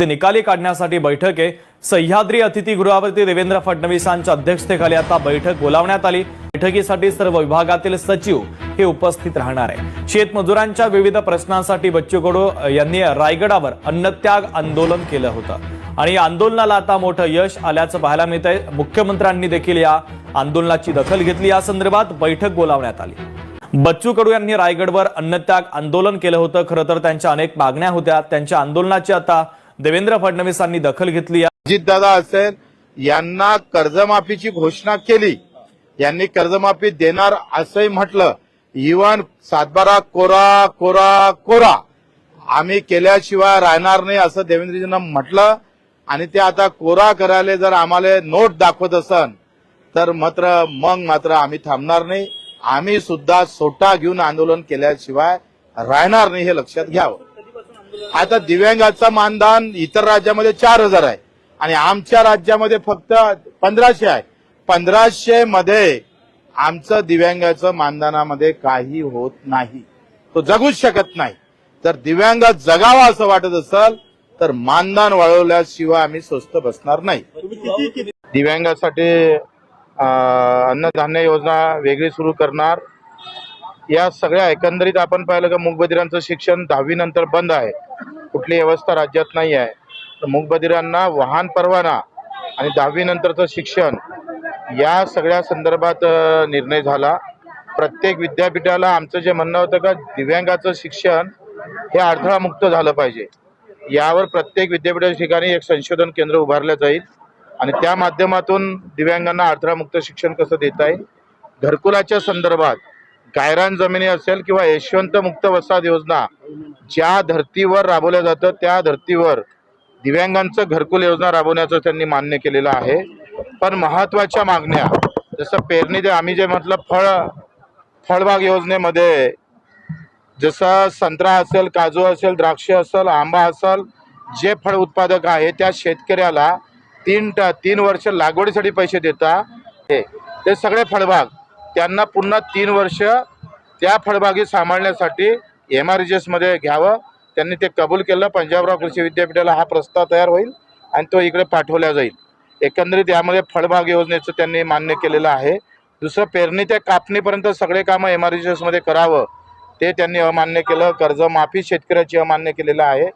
ते निकाली काढण्यासाठी बैठक आहे. सह्याद्री अतिथीगृहावरती देवेंद्र फडणवीसांच्या अध्यक्षतेखाली आता बैठक बोलावण्यात आली. बैठकीसाठी सर्व विभागातील सचिव हे उपस्थित राहणार आहे शेतमजुरांच्या विविध प्रश्नांसाठी बच्चू कडू यांनी रायगडावर अन्नत्याग आंदोलन केलं होतं. आणि या आंदोलनाला आता मोठं यश आल्याचं पाहायला मिळत आहे मुख्यमंत्र्यांनी देखील या आंदोलनाची दखल घेतली. या संदर्भात बैठक बोलावण्यात आली. बच्चू कडू यांनी रायगडवर अन्नत्याग आंदोलन केलं होतं. खरं तर त्यांच्या अनेक मागण्या होत्या. त्यांच्या आंदोलनाची आता देवेंद्र फडणवीसांनी दखल घेतली अजितदादा असेल यांना कर्जमाफीची घोषणा केली. यांनी कर्जमाफी देणार असंही म्हटलं. इवन सातबारा कोरा कोरा कोरा. आम्ही केल्याशिवाय राहणार नाही असं देवेंद्रजींना म्हटलं. आणि ते आता कोरा करायला जर आम्हाला नोट दाखवत असन तर मात्र मग मात्र आम्ही थांबणार नाही. आम्ही सुद्धा सोटा घेऊन आंदोलन केल्याशिवाय राहणार नाही हे लक्षात घ्यावं. आता दिव्यांगाचं मानधन इतर राज्यामध्ये चार हजार आहे. आणि आमच्या राज्यामध्ये फक्त पंधराशे आहे. पंधराशे मध्ये आमचं दिव्यांगाचं मानधनामध्ये काही होत नाही. तो जगूच शकत नाही. तर दिव्यांग जगावा असं वाटत असेल तर मानधन वाढवल्याशिवाय आम्ही स्वस्त बसणार नाही. दिव्यांगासाठी अन्नधान्य योजना वेगळी सुरू करणार. या सगळ्या एकंदरीत आपण पाहिलं का मूकबधिरांचं शिक्षण दहावीनंतर बंद आहे. कुठली व्यवस्था राज्यात नाही आहे. तर मूकबधिरांना वाहन परवाना आणि दहावीनंतरचं शिक्षण या सगळ्या संदर्भात निर्णय झाला. प्रत्येक विद्यापीठाला आमचं जे म्हणणं होतं का दिव्यांगाचं शिक्षण हे अडथळामुक्त झालं पाहिजे. यावर प्रत्येक विद्यापीठाच्या ठिकाणी एक संशोधन केंद्र उभारलं जाईल आणि त्या माध्यमातून दिव्यांगांना अडथळामुक्त शिक्षण कसं देता येईल? घरकुलाच्या संदर्भात गायरान जमिनी असेल किंवा यशवंत मुक्त वसाहत योजना ज्या धर्तीवर राबवल्या जातं त्या धर्तीवर दिव्यांगांचं घरकुल योजना राबवण्याचं त्यांनी मान्य केलेलं आहे. पण महत्त्वाच्या मागण्या जसं पेरणी दे आम्ही जे म्हटलं फळ फळबाग योजनेमध्ये जसं संत्रा असेल काजू असेल द्राक्ष असेल आंबा असेल जे फळ उत्पादक आहे त्या शेतकऱ्याला तीन ट तीन वर्ष लागवडीसाठी पैसे देता. हे ते सगळे फळबाग त्यांना पुन्हा तीन वर्ष त्या फळबागी सांभाळण्यासाठी एम आरमध्ये घ्यावं. त्यांनी ते कबूल केलं. पंजाबराव कृषी विद्यापीठाला हा प्रस्ताव तयार होईल आणि तो इकडे पाठवला जाईल. एकंदरीत यामध्ये फळबाग योजनेचं त्यांनी मान्य केलेलं आहे. दुसरं पेरणी ते कापणीपर्यंत सगळे कामं एम आरमध्ये करावं. ते त्यांनी अमान्य केलं. कर्जमाफी शेतकऱ्याची अमान्य केलेलं आहे.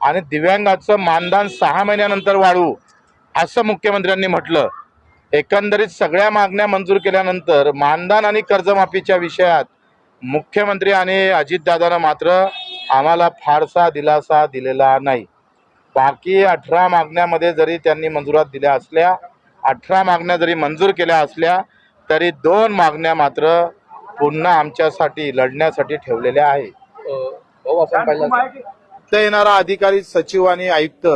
आणि दिव्यांगाचं मानधन सहा महिन्यानंतर वाढवू असं मुख्यमंत्र्यांनी म्हटलं. एकंदरीत सगळ्या मागण्या मंजूर केल्यानंतर मानधन आणि कर्जमाफीच्या विषयात मुख्यमंत्री आणि अजितदादानं मात्र आम्हाला फारसा दिलासा दिलेला नाही. बाकी अठरा मागण्यामध्ये जरी त्यांनी मंजुरात दिल्या असल्या अठरा मागण्या जरी मंजूर केल्या असल्या तरी दोन मागण्या मात्र पुन्हा आमच्यासाठी लढण्यासाठी ठेवलेल्या आहे तर येणारा अधिकारी सचिव आणि आयुक्त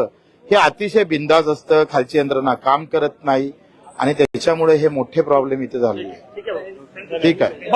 हे अतिशय बिंदास असतं. खालची यंत्रणा काम करत नाही. आणि त्याच्यामुळे हे मोठे प्रॉब्लेम इथे झालेले आहे ठीक आहे.